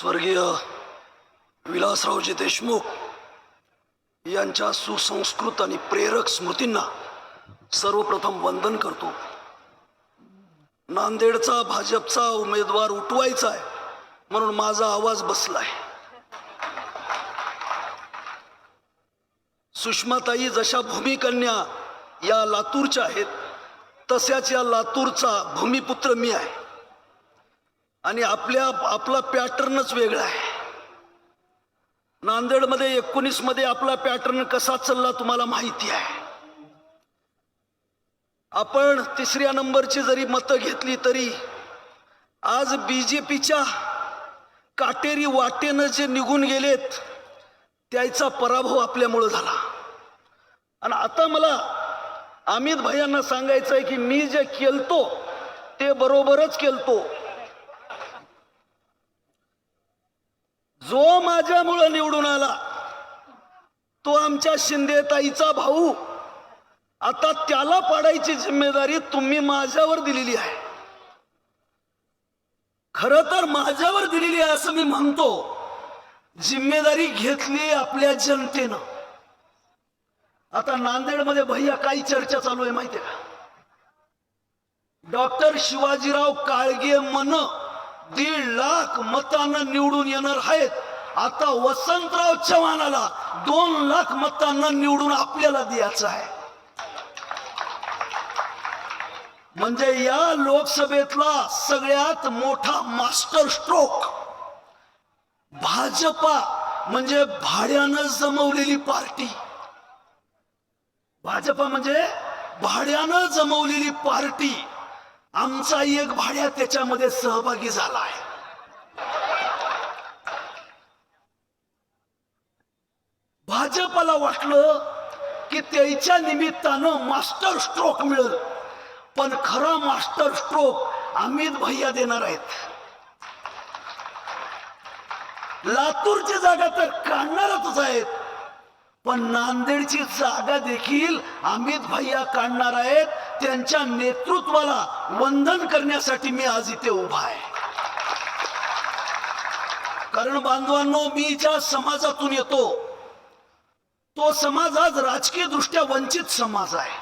स्वर्गीय विलासरावजी देशमुख यांच्या सुसंस्कृत आणि प्रेरक स्मृतींना सर्वप्रथम वंदन करतो. नांदेडचा भाजपचा उमेदवार उठवायचा आहे म्हणून माझा आवाज बसलाय. सुषमाताई जशा भूमिकन्या या लातूरच्या आहेत तशाच या लातूरचा भूमिपुत्र मी आहे. आणि आपल्या आपला पॅटर्नच वेगळा आहे. नांदेडमध्ये एकोणीसमध्ये आपला पॅटर्न कसा चालला तुम्हाला माहिती आहे. आपण तिसऱ्या नंबरची जरी मतं घेतली तरी आज बीजेपीच्या काटेरी वाटेनं जे निघून गेलेत त्याचा पराभव आपल्यामुळं झाला. आणि आता मला अमित भैयांना सांगायचं आहे की मी जे केलतो ते बरोबरच केलतो. जो माझ्यामुळं निवडून आला तो आमच्या शिंदेताईचा भाऊ. आता त्याला पाडायची जिम्मेदारी तुम्ही माझ्यावर दिलेली आहे. खर तर माझ्यावर दिलेली आहे असं मी म्हणतो. जिम्मेदारी घेतली आपल्या जनतेनं. आता नांदेडमध्ये भैया काही चर्चा चालू आहे माहितीये का? डॉक्टर शिवाजीराव काळगे मन दीड लाख मतांना निवडून येणार आहेत. आता वसंतराव चव्हाणाला दोन लाख मतांना निवडून आपल्याला द्यायचं आहे. म्हणजे या लोकसभेतला सगळ्यात मोठा मास्टर स्ट्रोक भाजपा म्हणजे भाड्यानं जमवलेली पार्टी. भाजपा म्हणजे भाड्यानं जमवलेली पार्टी. आमचा एक भाड्या त्याच्यामध्ये सहभागी झाला आहे भाजपला वाटलं की त्याच्या निमित्तानं मास्टर स्ट्रोक मिळेल. पण खरा मास्टर स्ट्रोक अमित भैया देणार आहेत. लातूरची जागा तर काढणारच पण नांदेडची जागा देखील अमित भैया काढणार आहेत. त्यांच्या नेतृत्वाला वंदन करण्यासाठी मी आज इथे उभा आहे. कारण बांधवांनो मी ज्या समाजातून येतो तो समाज आज राजकीय दृष्ट्या वंचित समाज आहे.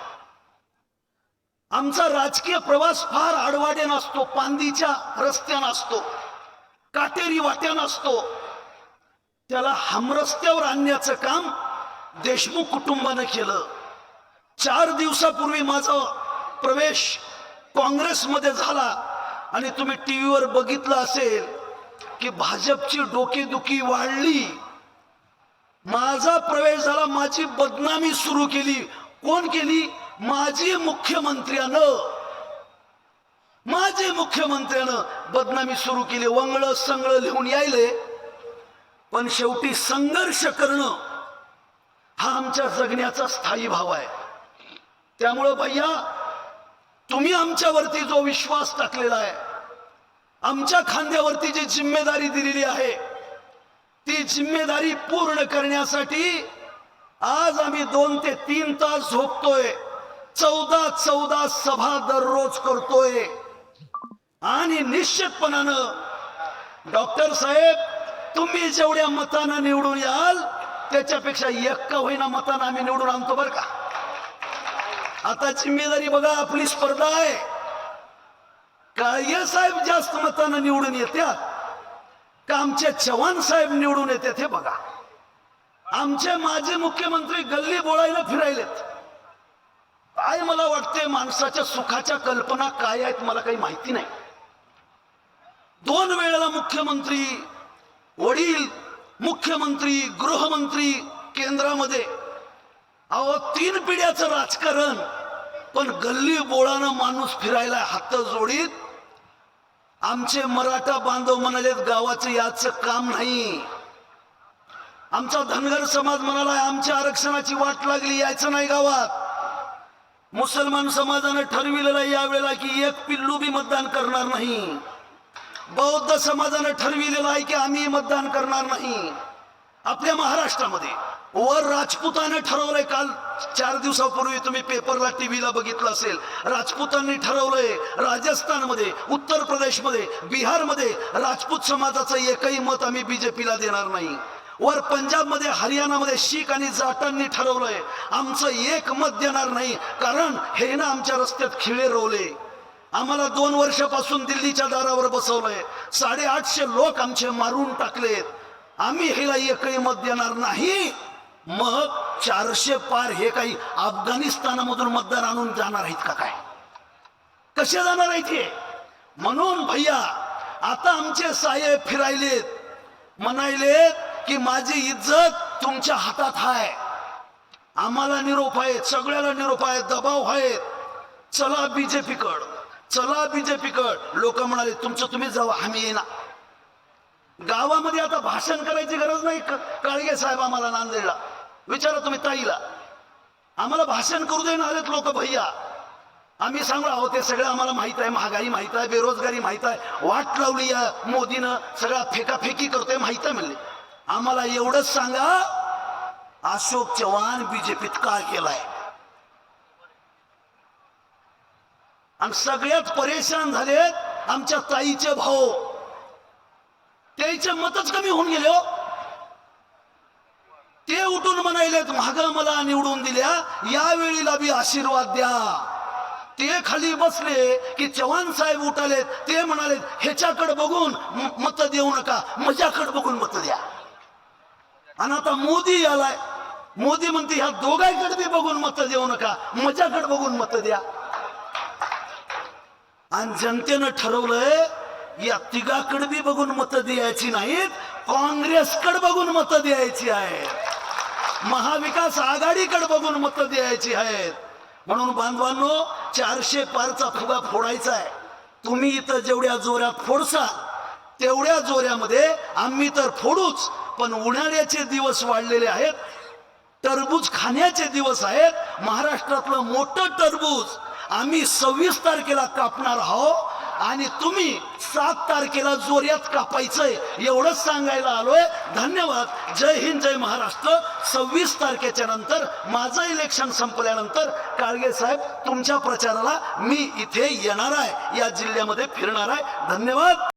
आमचा राजकीय प्रवास फार आडवाडे नसतो पांदीच्या रस्त्यानं असतो काटेरी वाट्यानं असतो त्याला हमरस्त्यावर आणण्याचं काम देशमुख कुटुंबानं केलं. चार दिवसापूर्वी माझा प्रवेश काँग्रेसमध्ये झाला. आणि तुम्ही टीव्हीवर बघितलं असेल की भाजपची डोकेदुखी वाढली. माझा प्रवेश झाला माझी बदनामी सुरू केली. कोण केली? माजी मुख्यमंत्र्यानं. माझे मुख्यमंत्र्यानं बदनामी सुरू केली. वंगळ संगळ लिहून यायले. पण शेवटी संघर्ष करणं हा आमच्या जगण्याचा स्थायी भाव आहे. त्यामुळं भैया तुम्ही आमच्यावरती जो विश्वास टाकलेला आहे आमच्या खांद्यावरती जी जिम्मेदारी दिलेली आहे ती जिम्मेदारी पूर्ण करण्यासाठी आज आम्ही दोन ते तीन तास झोपतोय. चौदा चौदा सभा दररोज करतोय. आणि निश्चितपणानं डॉक्टर साहेब तुम्ही जेवढ्या मतानं निवडून याल त्याच्यापेक्षा एक होईना मतानं आम्ही निवडून आणतो बरं का? आता जिम्मेदारी बघा आपली स्पर्धा आहे. काळगे साहेब जास्त मतानं निवडून येत्या का आमचे चव्हाण साहेब निवडून येतात हे बघा. आमचे माजी मुख्यमंत्री गल्ली बोळायला फिरायलेत. काय मला वाटते माणसाच्या सुखाच्या कल्पना काय आहेत मला काही माहिती नाही. दोन वेळेला मुख्यमंत्री वडील मुख्यमंत्री गृहमंत्री केंद्रामध्ये. अहो तीन पिढ्याचं राजकारण. पण गल्ली बोळानं माणूस फिरायला हात जोडीत. आमचे मराठा बांधव म्हणालेत गावाचं याचं काम नाही. आमचा धनगर समाज म्हणाला आमच्या आरक्षणाची वाट लागली यायचं नाही गावात. मुसलमान समाजानं ठरविलेलं यावेळेला की एक पिल्लू बी मतदान करणार नाही. बौद्ध समाजानं ठरविलेलं आहे की आम्ही मतदान करणार नाही. आपल्या महाराष्ट्रामध्ये. वर राजपुताने ठरवलंय काल चार दिवसापूर्वी तुम्ही पेपरला टीव्हीला बघितलं असेल. राजपुतांनी ठरवलंय राजस्थानमध्ये उत्तर प्रदेशमध्ये बिहारमध्ये राजपूत समाजाचं एकही मत आम्ही बीजेपीला देणार नाही. वर पंजाबमध्ये हरियाणामध्ये शीख आणि जाटांनी ठरवलंय आमचं एक मत देणार नाही. कारण हे ना आमच्या रस्त्यात खिळे रोवले. आम्हाला दोन वर्षापासून दिल्लीच्या दारावर बसवलंय. साडेआठशे लोक आमचे मारून टाकलेत. आम्ही हिला एकही मत देणार नाही. मग चारशे पार हे काही अफगाणिस्तानामधून मतदार आणून जाणार आहेत का काय? कसे जाणार आहेत हे? म्हणून भैया आता आमचे साहेब फिरायलेत. म्हणायलेत की माझी इज्जत तुमच्या हातात आहे आम्हाला निरोप आहेत सगळ्याला निरोप आहेत दबाव आहेत. चला बीजेपी कड. चला बीजेपीकड लोक म्हणाले तुमचं तुम्ही जाऊ आम्ही येणार. गावामध्ये आता भाषण करायची गरज नाही काळगे साहेब आम्हाला नांदेडला. विचारा तुम्ही ताईला. आम्हाला भाषण करू दे आलेत लोक भैया. आम्ही सांगू अहो ते सगळं आम्हाला माहीत आहे महागाई माहीत आहे बेरोजगारी माहीत आहे. वाट लावली या मोदीनं सगळा फेकाफेकी करतोय माहीत आहे म्हणले. आम्हाला एवढंच सांगा अशोक चव्हाण बीजेपीत का केलाय. आणि सगळ्यात परेशान झालेत आमच्या ताईचे भाऊ. त्याचे मतच कमी होऊन गेले हो. ते उठून म्हणायलेत महागा मला निवडून दिल्या या वेळीला बी आशीर्वाद द्या. ते खाली बसले की चव्हाण साहेब उठालेत ते म्हणालेत ह्याच्याकडे बघून मत देऊ नका माझ्याकडे बघून मत द्या. आणि आता मोदी आलाय. मोदी म्हणते ह्या दोघांकडे बी बघून मत देऊ नका माझ्याकडे बघून मत द्या. आणि जनतेनं ठरवलंय या तिघाकडे बी बघून मत द्यायची नाहीत काँग्रेसकडे बघून मत द्यायची आहेत. महाविकास आघाडीकडे बघून मत द्यायची आहेत. म्हणून बांधवांनो चारशे पारचा फुगा फोडायचा आहे. तुम्ही इथं जेवढ्या जोरात फोडसा तेवढ्या जोऱ्यामध्ये आम्ही तर फोडूच पण उन्हाळ्याचे दिवस वाढलेले आहेत टरबूज खाण्याचे दिवस आहेत महाराष्ट्रातलं मोठं टरबूज आम्ही सव्वीस तारखेला कापणार आहोत आणि तुम्ही सात तारखेला जोऱ्यात कापायचंय एवढंच सांगायला आलोय. धन्यवाद. जय हिंद जय महाराष्ट्र. सव्वीस तारखेच्या नंतर माझं इलेक्शन संपल्यानंतर काळगे साहेब तुमच्या प्रचाराला मी इथे येणार आहे. या जिल्ह्यामध्ये फिरणार आहे. धन्यवाद.